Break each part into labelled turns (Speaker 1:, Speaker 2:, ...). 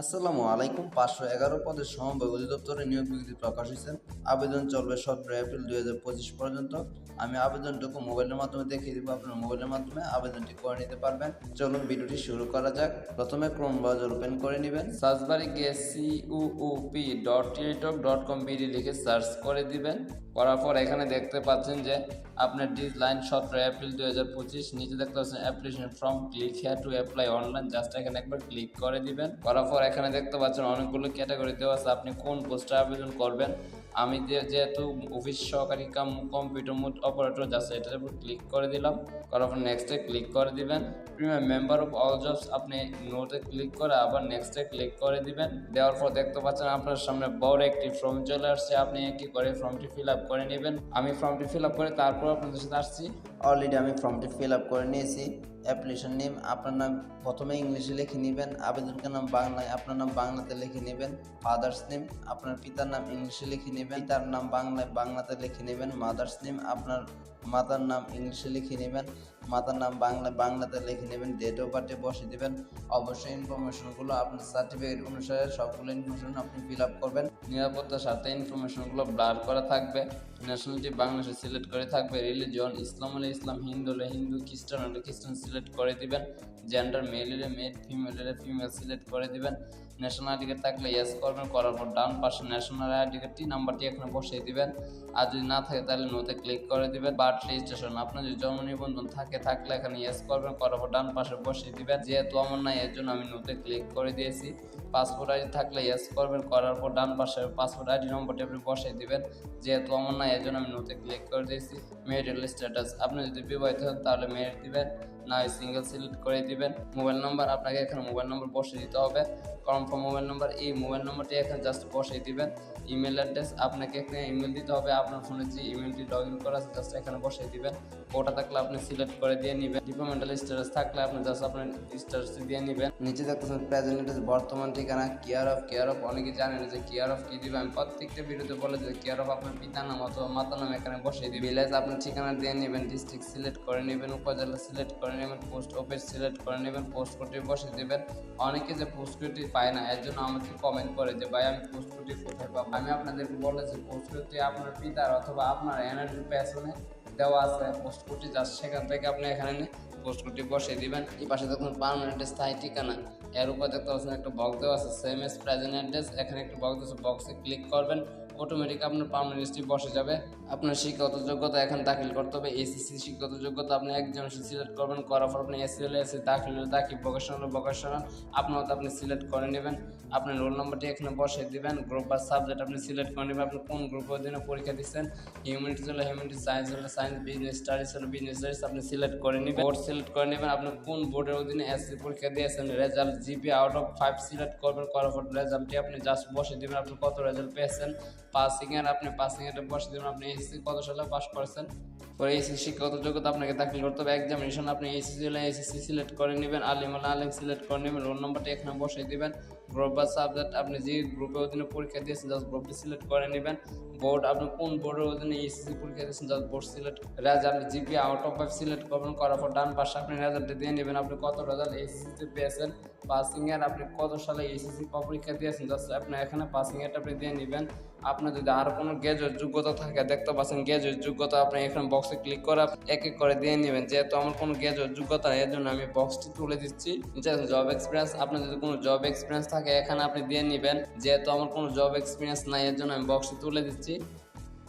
Speaker 1: আসসালামু আলাইকুম। পাঁচশো এগারো পদের সমবায় অধিদপ্তরে নিয়োগ বিজ্ঞপ্তি প্রকাশ হয়েছে। আবেদন চলবে সতেরো এপ্রিল দুই হাজার পঁচিশ পর্যন্ত। আমি আবেদনটুকু মোবাইলের মাধ্যমে দেখিয়ে দিব। আপনার মোবাইলের মাধ্যমে আবেদনটি করে নিতে পারবেন। চলুন ভিডিওটি শুরু করা যাক। প্রথমে ক্রোম ব্রাউজার ওপেন করে নেবেন। সার্চবারে গিয়ে CUP dot Teletalk dot com BD লিখে সার্চ করে দিবেন। করার পর এখানে দেখতে পাচ্ছেন যে আপনার ডিজলাইন সতেরো এপ্রিল দুই হাজার পঁচিশ। নিচে দেখতে পাচ্ছেন application form click here to apply online just এখানে একবার ক্লিক করে দিবেন। করার পর এখানে দেখতে পাচ্ছেন অনেকগুলো ক্যাটাগরি দেওয়া আছে। আপনি কোন পোস্টে আবেদন করবেন? আমি যেহেতু অফিস সহকারী কাম কম্পিউটার মুড অপারেটর জাস্ট এটার উপর ক্লিক করে দিলাম। করার পর নেক্সটে ক্লিক করে দিবেন। Premium member of all jobs আপনি নোটে ক্লিক করে আবার নেক্সটে ক্লিক করে দিবেন। দেওয়ার পর দেখতে পাচ্ছেন আপনার সামনে বড় একটি ফর্ম চলে আসছে। আপনি কি করে ফর্মটি ফিল আপ করে নেবেন। আমি ফর্মটি ফিল আপ করে তারপর আপনাদের সাথে আসছি। অলরেডি আমি ফর্মটি ফিল আপ করে নিয়েছি। অ্যাপ্লিকেশন নেম, আপনার নাম প্রথমে ইংলিশে লিখে নেবেন আবেদনকার নাম বাংলায়, আপনার নাম বাংলাতে লিখে নেবেন ফাদার্স নেম আপনার পিতার নাম ইংলিশে লিখে নেবেন তার নাম বাংলায়, বাংলাতে লিখে নেবেন মাদার্স নেম আপনার মাতার নাম ইংলিশে লিখে নেবেন, মাতার নাম বাংলা, বাংলাতে লিখে নেবেন ডেট অফ বার্থে বসে দেবেন। অবশ্যই ইনফরমেশনগুলো আপনার সার্টিফিকেট অনুসারে সবগুলো ইনফরমেশন আপনি ফিল আপ করবেন। নিরাপত্তার সাথে ইনফরমেশনগুলো ব্লার করা থাকবে। ন্যাশনালিটি বাংলাদেশে সিলেক্ট করে থাকবে। রিলিজন ইসলাম হলে ইসলাম, হিন্দু হলে হিন্দু, খ্রিস্টান হলে খ্রিস্টান সিলেক্ট করে দিবেন। জেন্ডার মেল হলে মেল ফিমেল হলে ফিমেল সিলেক্ট করে দিবেন। ন্যাশনাল আইডি কার্ড থাকলে ইয়েস করবেন, করার পর ডান পাশে ন্যাশনাল আইডি কার্ডটি নাম্বারটি এখানে বসিয়ে দিবেন। আর যদি না থাকে তাহলে নোতে ক্লিক করে দিবেন। বার্থ রেজিস্ট্রেশন আপনার যদি জন্ম নিবন্ধন থাকে থাকলে এখানে ইয়েস করবেন, করার পর ডান পাশে বসিয়ে দিবেন। যেহেতু আমার নাই, এর জন্য আমি নোতে ক্লিক করে দিয়েছি। পাসপোর্ট আইডি থাকলে ইয়েস করবেন, করার পর ডান পাশে পাসপোর্ট আইডি নম্বরটি আপনি বসিয়ে দিবেন। যেহেতু আমার নাই, এর জন্য আমি নোতে ক্লিক করে দিয়েছি। মেরিটাল স্ট্যাটাস আপনি যদি বিবাহিত হন তাহলে মেরিট দিবেন। না সিঙ্গেল সিলেক্ট করে দিবেন। মোবাইল নাম্বার আপনাকে এখানে মোবাইল নম্বর বসিয়ে দিতে হবে। কনফার্ম মোবাইল নাম্বার এই মোবাইল নাম্বারটি এখানে জাস্ট বসিয়ে দিবেন। ইমেল অ্যাড্রেস আপনাকে এখানে ইমেল দিতে হবে। আপনার ফোনে যে ইমেলটি লগ ইন করা আছে জাস্ট এখানে বসিয়ে দিবেন। ওটা থাকলে আপনি সিলেক্ট করে দিয়ে নেবেন। ডিপার্টমেন্টাল স্ট্যাটাস থাকলে আপনি জাস্ট আপনার স্ট্যাটাস দিয়ে নেবেন। নিচে দেখতেছেন প্রেজেন্ট অ্যাড্রেস বর্তমান ঠিকানা কেয়ার অফ কেয়ার অফ অনেকে জানেন যে কেয়ার অফ কি দিবে? আমি প্রত্যেকটা ভিডিওতে বলে যে কেয়ার অফ আপনার পিতার নাম অথবা মাতার নাম এখানে বসিয়ে দিবেন। ভিলেজ আপনার ঠিকানা দিয়ে নেবেন ডিস্ট্রিক্ট সিলেক্ট করে নেবেন, উপজেলা সিলেক্ট করে নেবেন পোস্ট অফিস সিলেক্ট করে নেবেন পোস্ট কোডটি বসিয়ে দেবেন। অনেকে যে পোস্ট কোডটি পায় না, এর জন্য আমাকে কমেন্ট করে যে, ভাই, আমি পোস্ট কোডটি কোথায় পাবো? আমি আপনাদেরকে বলেছি পোস্ট কোডটি আপনার পিতার অথবা আপনার এনার্জির পেছনে দেওয়া আছে। পোস্ট কোডটি জাস্ট সেখান থেকে আপনি এখানে পোস্ট কোডটি বসিয়ে দিবেন। এই পাশে দেখুন পার্মানেন্ট স্থায়ী ঠিকানা। এর উপর দেখতে পাচ্ছেন, একটা বক্স দেওয়া আছে সেম এস প্রেজেন্ট অ্যাড্রেস এখানে একটা বক্স আছে বক্সে ক্লিক করবেন। অটোমেটিক আপনার পার্মানেন্ট বসে যাবে। আপনার শিক্ষাগত যোগ্যতা এখন দাখিল করতে হবে। এসিসি শিক্ষাগত যোগ্যতা আপনি একজন সিলেক্ট করবেন, করার পর আপনি এসি হলে এসি দাখিল দাখিল ভোকেশনাল ভোকেশনাল আপনার আপনি সিলেক্ট করে নেবেন। আপনার রোল নম্বরটি এখানে বসিয়ে দিবেন। গ্রুপ বা সাবজেক্ট আপনি সিলেক্ট করে নেবেন। আপনি কোন গ্রুপের জন্য পরীক্ষা দিচ্ছেন? হিউম্যানিটিস হলে হিউম্যানিটিস সায়েন্স হলে সায়েন্স বিজনেস স্টাডিজ হলে বিজনেস স্টাডিজ আপনি সিলেক্ট করে নেবেন। বোর্ড সিলেক্ট করে নেবেন। আপনি কোন বোর্ডের অধীনে এসসি পরীক্ষা দিয়েছেন? Result GP out of five select করবেন। করার পর রেজাল্টটি আপনি জাস্ট বসে দেবেন। আপনি কত রেজাল্ট পেয়েছেন? পাসিং এর আপনি পাসিং এর বসে দেবেন। আপনি এসএসসি কত সালে পাস করেছেন? পরে এসএসসি শিক্ষাগত যোগ্যতা আপনাকে দাখিল করতে হবে? এক্সামিনেশন আপনি এসএসসি হলে এসএসসি সিলেক্ট করে নেবেন। আলিম হলে আলিম সিলেক্ট করে নেবেন। রোল নাম্বারটি এখানে বসিয়ে দিবেন। গ্রুপ বা সাবজেক্ট আপনি যে গ্রুপের অধীনে পরীক্ষা দিয়েছেন জাস্ট গ্রুপটি সিলেক্ট করে নেবেন। বোর্ড আপনি কোন বোর্ডের অধীনে এসএসসি পরীক্ষা দিয়েছেন just board select result GP out of five select করবেন। করার পর ডান পাশে আপনি রেজাল্টটি দিয়ে নেবেন। আপনি কত রেজাল্ট এসএসসিতে পেয়েছেন? পাসিং এর আপনি কত সালে এসএসসি পরীক্ষা দিয়েছেন? জাস্ট আপনি এখানে পাসিং এরটা আপনি দিয়ে নেবেন। আপনার যদি আর কোনো গ্যাজেট যোগ্যতা থাকে, দেখতে পাচ্ছেন গ্যাজেট যোগ্যতা আপনি এখানে বক্সে ক্লিক করে এক এক করে দিয়ে নেবেন। যেহেতু আমার কোনো গ্যাজেট যোগ্যতা এর জন্য আমি বক্সটি তুলে দিচ্ছি। জব এক্সপিরিয়েন্স আপনার যদি কোনো জব এক্সপিরিয়েন্স থাকে, এখানে আপনি দিয়ে নেবেন। যেহেতু আমার কোনো জব এক্সপিরিয়েন্স নাই এর জন্য আমি বক্সটি তুলে দিচ্ছি।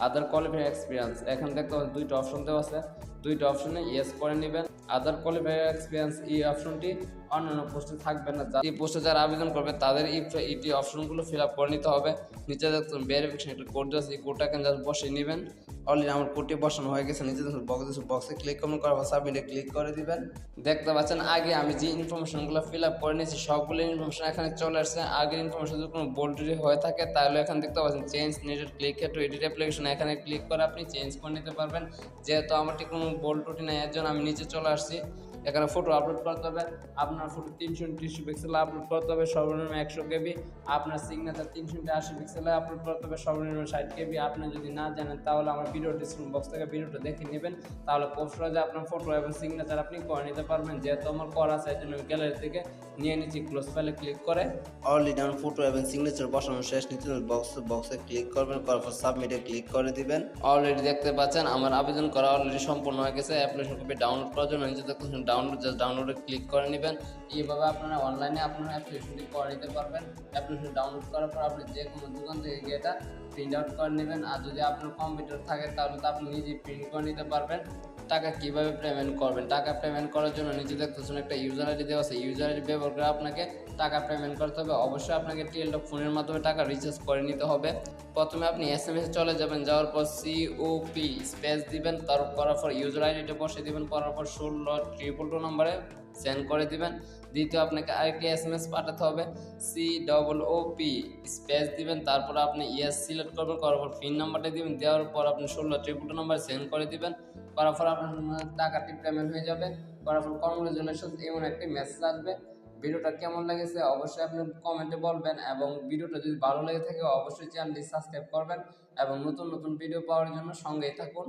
Speaker 1: আদার কোয়ালিফাই এক্সপিরিয়েন্স এখানে দেখতে দুইটা অপশন দেওয়া আছে। দুইটা অপশনে ইয়েস করে নেবেন। আদার কোয়ালিফায়ার এক্সপিরিয়েন্স এই অপশনটি অন্যান্য পোস্টে থাকবে না। এই পোস্টে যারা আবেদন করবে, তাদের এইটি এই অপশনগুলো ফিল আপ করে নিতে হবে। নিচে দেখুন ভেরিফিকেশন একটা কোড আছে, এই কোডটা এখানে জাস্ট বসিয়ে নেবেন। অলরেডি আমার কোটে বসানো হয়ে গেছে, নিচে বক্স বক্সে ক্লিক করবেন করার সাবমিটে ক্লিক করে দিবেন। দেখতে পাচ্ছেন, আগে আমি যে ইনফরমেশনগুলো ফিল আপ করে নিয়েছি, সবগুলো ইনফরমেশন এখানে চলে আসছে। আগের ইনফরমেশন যদি কোনো বোল্ড হয়ে থাকে, তাহলে এখানে দেখতে পাচ্ছেন চেঞ্জ নেটেড ক্লিক টু এডিট অ্যাপ্লিকেশন এখানে ক্লিক করে আপনি চেঞ্জ করে নিতে পারবেন। যেহেতু আমারটি কোনো বোল্ড টুটি নেই, এর জন্য আমি নিচে চলে আসছি।
Speaker 2: এখানে ফটো আপলোড করতে হবে আপনার ফটো তিনশো উনত্রিশ পিক্সেলে আপলোড করতে হবে সর্বনিম্ন একশো কেবি। আপনার সিগনেচার তিনশো আশি পিক্সেলে আপলোড করতে হবে সর্বনিম্ন ষাট কেবি। আপনি যদি না জানেন তাহলে আমার ভিডিও ডিসক্রিপশন বক্স থেকে ভিডিওটা দেখে নেবেন। তাহলে খুব সহজে আপনার ফটো এবং সিগনেচার আপনি করে নিতে পারবেন। যেহেতু আমার করা আছে এই জন্য গ্যালারি থেকে নিয়ে নিচ্ছি ক্লোজ ফাইলে ক্লিক করে।
Speaker 1: অলরেডি আমার ফটো এবং সিগনেচার বসানো শেষ নিতে বক্স বক্সে ক্লিক করবেন করার পর সাবমিটে ক্লিক করে দিবেন।
Speaker 2: অলরেডি দেখতে পাচ্ছেন আমার আবেদন করা অলরেডি সম্পূর্ণ হয়ে গেছে। অ্যাপ্লিকেশন কপি ডাউনলোড করার জন্য নিচে দেখতেছেন ডাউনলোড জাস্ট ডাউনলোডে ক্লিক করে নেবেন। এইভাবে আপনারা অনলাইনে আপনারা অ্যাপ্লিকেশনটি করে নিতে পারবেন। অ্যাপ্লিকেশন ডাউনলোড করার পর আপনি যে কোনো দোকান থেকে এটা প্রিন্ট আউট করে নেবেন। আর যদি আপনার কম্পিউটার থাকে, তাহলে তো আপনি নিজেই প্রিন্ট করে নিতে পারবেন। টাকা কীভাবে পেমেন্ট করবেন? টাকা পেমেন্ট করার জন্য নিচে দেখতেছেন একটা ইউজার আইডি দেওয়া আছে। ইউজার আইডি ব্যবহার করে আপনাকে টাকা পেমেন্ট করতে হবে। অবশ্যই আপনাকে টিএলডক ফোনের মাধ্যমে টাকা রিচার্জ করে নিতে হবে। প্রথমে আপনি এস এম এস চলে যাবেন। যাওয়ার পর সিওপি স্পেস দিবেন। তার করার পর ইউজার আইডিটা বসে দিবেন। করার পর ষোলো ট্রিপল টু নম্বরে সেন্ড করে দিবেন। দ্বিতীয় আপনাকে আরেকটি এস এম এস পাঠাতে হবে। C double O P space দিবেন, তারপর আপনি ইয়েস সিলেক্ট করবেন, করার পর পিন নাম্বারটা দিবেন, দেওয়ার পর আপনি ষোলো ট্রিপল নাম্বার সেন্ড করে দিবেন। করার পর আপনার টাকাটি পেমেন্ট হয়ে যাবে। করার পর কংগ্রেচুলেশন এমন একটি মেসেজ আসবে। ভিডিওটা কেমন লেগেছে অবশ্যই আপনি কমেন্টে বলবেন এবং ভিডিওটা যদি ভালো লেগে থাকে অবশ্যই চ্যানেলটি সাবস্ক্রাইব করবেন এবং নতুন নতুন ভিডিও পাওয়ার জন্য সঙ্গেই থাকুন।